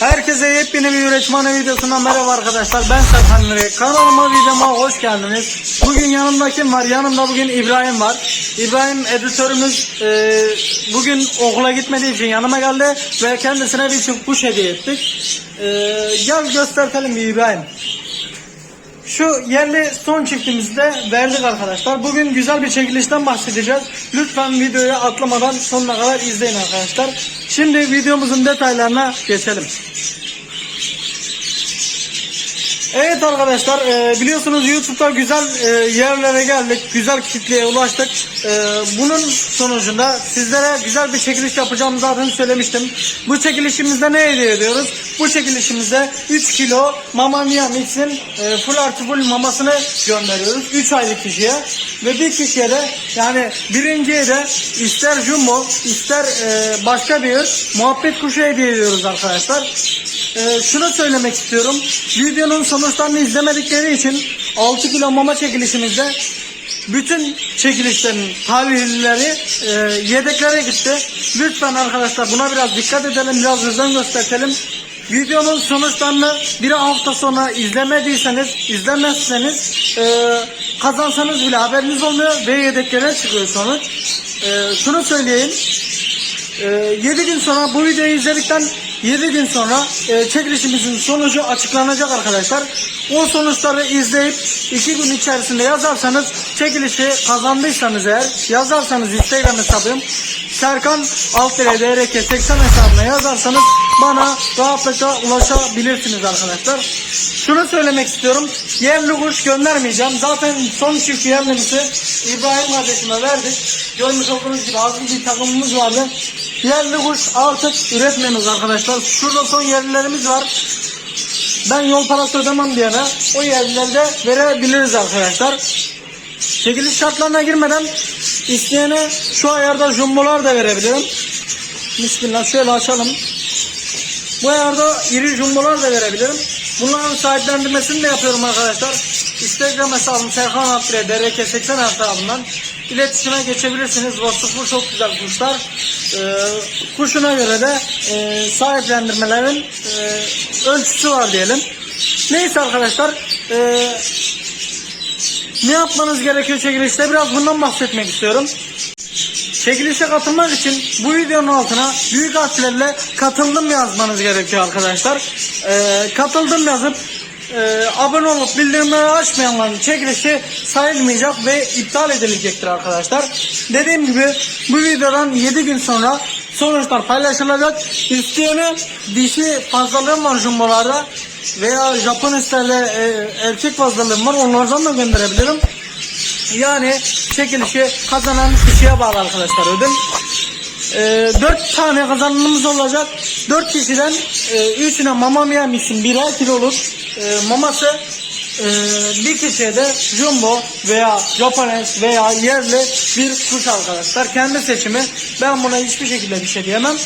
Herkese yepyeni bir üretmane videosundan merhaba arkadaşlar. Ben Serkan Nuri. Kanalıma videoma hoş geldiniz. Bugün yanımda kim var? Yanımda bugün İbrahim var. İbrahim editörümüz e, bugün okula gitmediği için yanıma geldi ve kendisine bir çift kuş hediye ettik. E, gel gösterelim bir İbrahim. Şu yerli son çiftimizi verdik arkadaşlar. Bugün güzel bir çekilişten bahsedeceğiz. Lütfen videoyu atlamadan sonuna kadar izleyin arkadaşlar. Şimdi videomuzun detaylarına geçelim. Evet arkadaşlar e, biliyorsunuz YouTube'da güzel e, yerlere geldik. Güzel kitleye ulaştık. E, bunun sonucunda sizlere güzel bir çekiliş yapacağımı zaten söylemiştim. Bu çekilişimizde ne hediye ediyoruz? Bu çekilişimizde 3 kilo Mama Mia Mix'in e, full artı full mamasını gönderiyoruz. 3 aylık kişiye. Ve bir kişiye de yani birinciye de ister jumbo ister e, başka bir ır, muhabbet kuşu hediye ediyoruz arkadaşlar. Ee, şunu söylemek istiyorum. Videonun sonuçlarını izlemedikleri için 6 kilo mama çekilişimizde bütün çekilişlerin tarihleri e, yedeklere gitti. Lütfen arkadaşlar buna biraz dikkat edelim, biraz özen gösterelim. Videonun sonuçlarını bir hafta sonra izlemediyseniz, izlemezseniz e, kazansanız bile haberiniz olmuyor ve yedeklere çıkıyor sonuç. E, şunu söyleyeyim. 7 gün sonra bu videoyu izledikten 7 gün sonra e, çekilişimizin sonucu açıklanacak arkadaşlar. O sonuçları izleyip 2 gün içerisinde yazarsanız çekilişi kazandıysanız eğer yazarsanız Instagram hesabım Serkan Altıre DRK 80 hesabına yazarsanız bana rahatlıkla ulaşabilirsiniz arkadaşlar. Şunu söylemek istiyorum. Yerli kuş göndermeyeceğim. Zaten son çift yerlimizi İbrahim kardeşime verdik. Görmüş olduğunuz gibi az bir takımımız vardı. Yerli kuş artık üretmiyoruz arkadaşlar. Şurada son yerlilerimiz var. Ben yol parası ödemem diyene o yerlileri de verebiliriz arkadaşlar. Çekiliş şartlarına girmeden isteyene şu ayarda jumbolar da verebilirim. Bismillah şöyle açalım. Bu ayarda iri jumbolar da verebilirim. Bunların sahiplendirmesini de yapıyorum arkadaşlar. Instagram hesabım Serkan Abdire DRK 80 hesabından iletişime geçebilirsiniz. Vasıflı çok güzel kuşlar. Ee, kuşuna göre de e, sahiplendirmelerin e, ölçüsü var diyelim. Neyse arkadaşlar e, ne yapmanız gerekiyor çekilişte biraz bundan bahsetmek istiyorum. Çekilişe katılmak için bu videonun altına büyük harflerle katıldım yazmanız gerekiyor arkadaşlar. Ee, katıldım yazıp e, abone olup bildirimleri açmayanların çekilişi sayılmayacak ve iptal edilecektir arkadaşlar. Dediğim gibi bu videodan 7 gün sonra sonuçlar paylaşılacak. İsteyene dişi fazlalığım var jumbolarda veya Japon isterle e, erkek fazlalığım var onlardan da gönderebilirim. Yani çekilişi kazanan kişiye bağlı arkadaşlar ödül. Ee, 4 tane kazanımımız olacak. 4 kişiden e, 3'üne mama mia mixin birer kiloluk e, maması e, bir kişiye de jumbo veya japones veya yerli bir kuş arkadaşlar. Kendi seçimi. Ben buna hiçbir şekilde bir şey diyemem.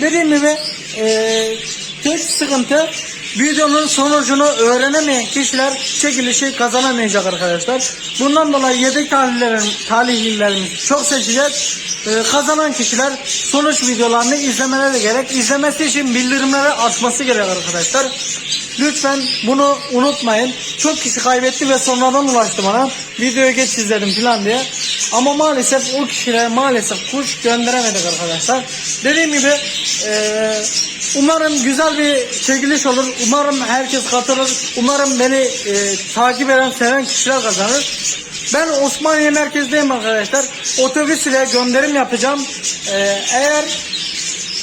Dediğim gibi e, tek sıkıntı videonun sonucunu öğrenemeyen kişiler çekilişi kazanamayacak arkadaşlar. Bundan dolayı yedek talihlerin, talihlilerimizi çok seçeceğiz. Ee, kazanan kişiler sonuç videolarını izlemeleri gerek. İzlemesi için bildirimleri açması gerek arkadaşlar. Lütfen bunu unutmayın. Çok kişi kaybetti ve sonradan ulaştı bana. Videoyu geç izledim falan diye. Ama maalesef o kişilere maalesef kuş gönderemedik arkadaşlar. Dediğim gibi eee Umarım güzel bir çekiliş olur. Umarım herkes katılır. Umarım beni e, takip eden, seven kişiler kazanır. Ben Osmaniye merkezdeyim arkadaşlar. Otobüs ile gönderim yapacağım. E, eğer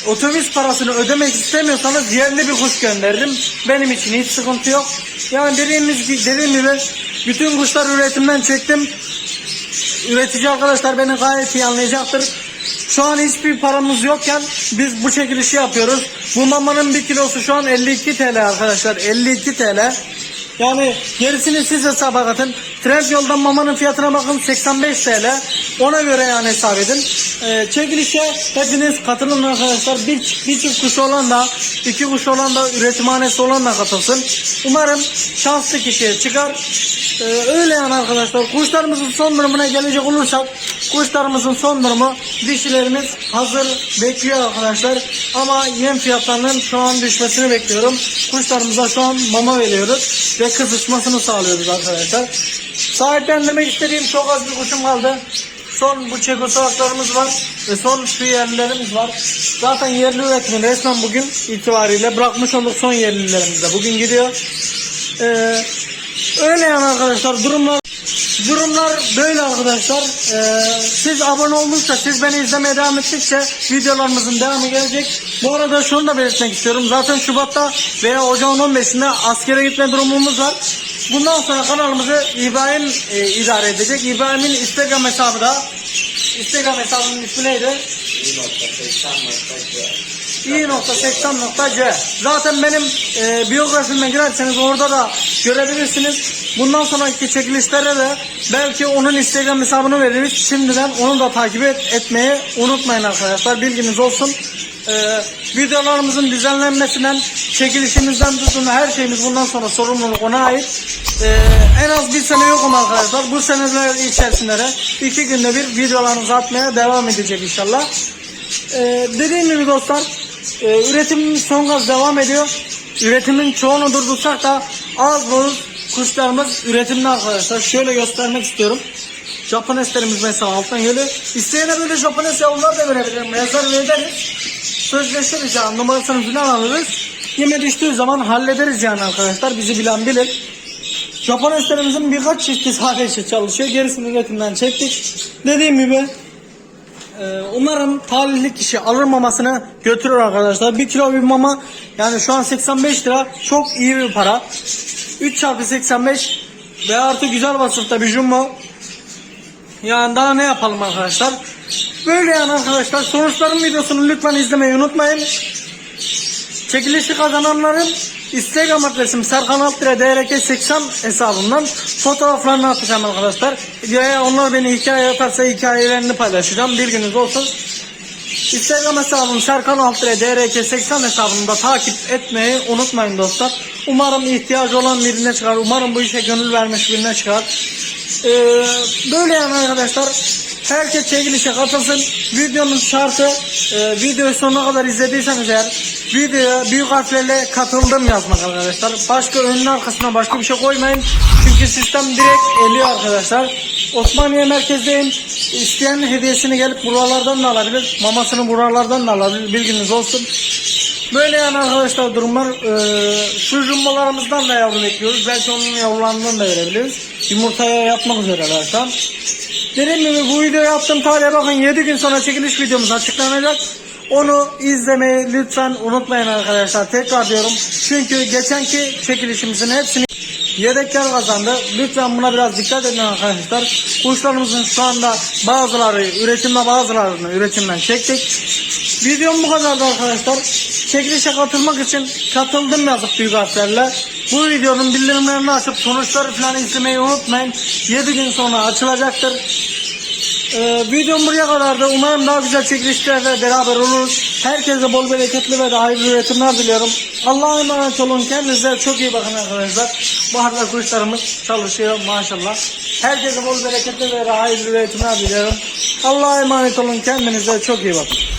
otobüs parasını ödemek istemiyorsanız yerli bir kuş gönderirim. Benim için hiç sıkıntı yok. Yani dediğimiz gibi, dediğim gibi bütün kuşlar üretimden çektim. Üretici arkadaşlar beni gayet iyi anlayacaktır. Şu an hiçbir paramız yokken biz bu çekilişi yapıyoruz. Bu mamanın bir kilosu şu an 52 TL arkadaşlar. 52 TL. Yani gerisini siz hesaba katın. Trendyol'dan mamanın fiyatına bakın 85 TL. Ona göre yani hesap edin. Ee, çekilişe hepiniz katılın arkadaşlar. Bir, bir çift kuş olan da iki kuş olan da üretimhanesi olan da katılsın. Umarım şanslı kişiye çıkar. Ee, öyle yani arkadaşlar. Kuşlarımızın son durumuna gelecek olursak Kuşlarımızın son durumu dişilerimiz hazır bekliyor arkadaşlar. Ama yem fiyatlarının şu an düşmesini bekliyorum. Kuşlarımıza şu an mama veriyoruz ve kızışmasını sağlıyoruz arkadaşlar. Sahiplendirmek istediğim çok az bir kuşum kaldı. Son bu çekoslovaklarımız var ve son şu yerlilerimiz var. Zaten yerli üretimi resmen bugün itibariyle bırakmış olduk son yerlilerimiz de bugün gidiyor. Ee, öyle yani arkadaşlar durumlar Durumlar böyle arkadaşlar. Ee, siz abone oldukça, siz beni izlemeye devam ettikçe videolarımızın devamı gelecek. Bu arada şunu da belirtmek istiyorum. Zaten Şubat'ta veya Ocağın 15'inde askere gitme durumumuz var. Bundan sonra kanalımızı İbrahim e, idare edecek. İbrahim'in Instagram hesabı da Instagram hesabının ismi neydi? i.80.c Zaten benim e, biyografime girerseniz orada da görebilirsiniz. Bundan sonraki çekilişlere de belki onun Instagram hesabını veririz. Şimdiden onu da takip et, etmeyi unutmayın arkadaşlar. Bilginiz olsun. E, videolarımızın düzenlenmesinden, çekilişimizden tutun her şeyimiz bundan sonra sorumluluk ona ait. E, en az bir sene yokum arkadaşlar. Bu seneler içerisinde de iki günde bir videolarımızı atmaya devam edecek inşallah. Ee, dediğim gibi dostlar e, üretimimiz son gaz devam ediyor. Üretimin çoğunu durdursak da az buz kuşlarımız üretimde arkadaşlar. Şöyle göstermek istiyorum. Japoneslerimiz mesela alttan geliyor. İsteyene böyle Japones yavrular da verebilirim. Yazar veririz. Sözleşiriz yani numarasını falan alırız. Yeme düştüğü zaman hallederiz yani arkadaşlar. Bizi bilen bilir. Japoneslerimizin birkaç çeşidi sadece çalışıyor. Gerisini üretimden çektik. Dediğim gibi ee, umarım talihli kişi alır mamasını götürür arkadaşlar. 1 kilo bir mama yani şu an 85 lira çok iyi bir para. 3 çarpı 85 ve artı güzel vasıfta bir jumbo. Yani daha ne yapalım arkadaşlar. Böyle yani arkadaşlar. Sonuçların videosunu lütfen izlemeyi unutmayın. Çekilişi kazananların Instagram adresim Serkan Altıra DRK 80 hesabından fotoğraflarını atacağım arkadaşlar. Veya onlar beni hikaye yaparsa hikayelerini paylaşacağım. Bilginiz olsun. Instagram hesabım Serkan Altıra DRK 80 hesabını da takip etmeyi unutmayın dostlar. Umarım ihtiyacı olan birine çıkar. Umarım bu işe gönül vermiş birine çıkar. Ee, böyle yani arkadaşlar. Herkes çekilişe katılsın. Videonun şartı e, videoyu sonuna kadar izlediyseniz eğer videoya büyük harflerle katıldım yazmak arkadaşlar. Başka önüne arkasına başka bir şey koymayın. Çünkü sistem direkt eliyor arkadaşlar. Osmaniye merkezdeyim. İsteyen hediyesini gelip buralardan da alabilir. Mamasını buralardan da alabilir. Bilginiz olsun. Böyle yani arkadaşlar durumlar. Ee, şu jumbolarımızdan da yavru bekliyoruz. Belki onun yavrularından da verebiliriz. Yumurtaya yapmak şu an. Dediğim gibi bu videoyu yaptığım tarihe bakın 7 gün sonra çekiliş videomuz açıklanacak. Onu izlemeyi lütfen unutmayın arkadaşlar. Tekrar diyorum. Çünkü geçenki çekilişimizin hepsini yedekler kazandı. Lütfen buna biraz dikkat edin arkadaşlar. Kuşlarımızın şu anda bazıları üretimde bazılarını üretimden çektik. Videom bu kadardı arkadaşlar. Çekilişe katılmak için katıldım yazıp büyük harflerle. Bu videonun bildirimlerini açıp sonuçları falan izlemeyi unutmayın. 7 gün sonra açılacaktır. Ee, videom buraya kadardı. Umarım daha güzel çekilişlerle beraber oluruz. Herkese bol bereketli ve de hayırlı üretimler diliyorum. Allah'a emanet olun. Kendinize çok iyi bakın arkadaşlar. Bu arada kuşlarımız çalışıyor maşallah. Herkese bol bereketli ve hayırlı üretimler diliyorum. Allah'a emanet olun. Kendinize çok iyi bakın.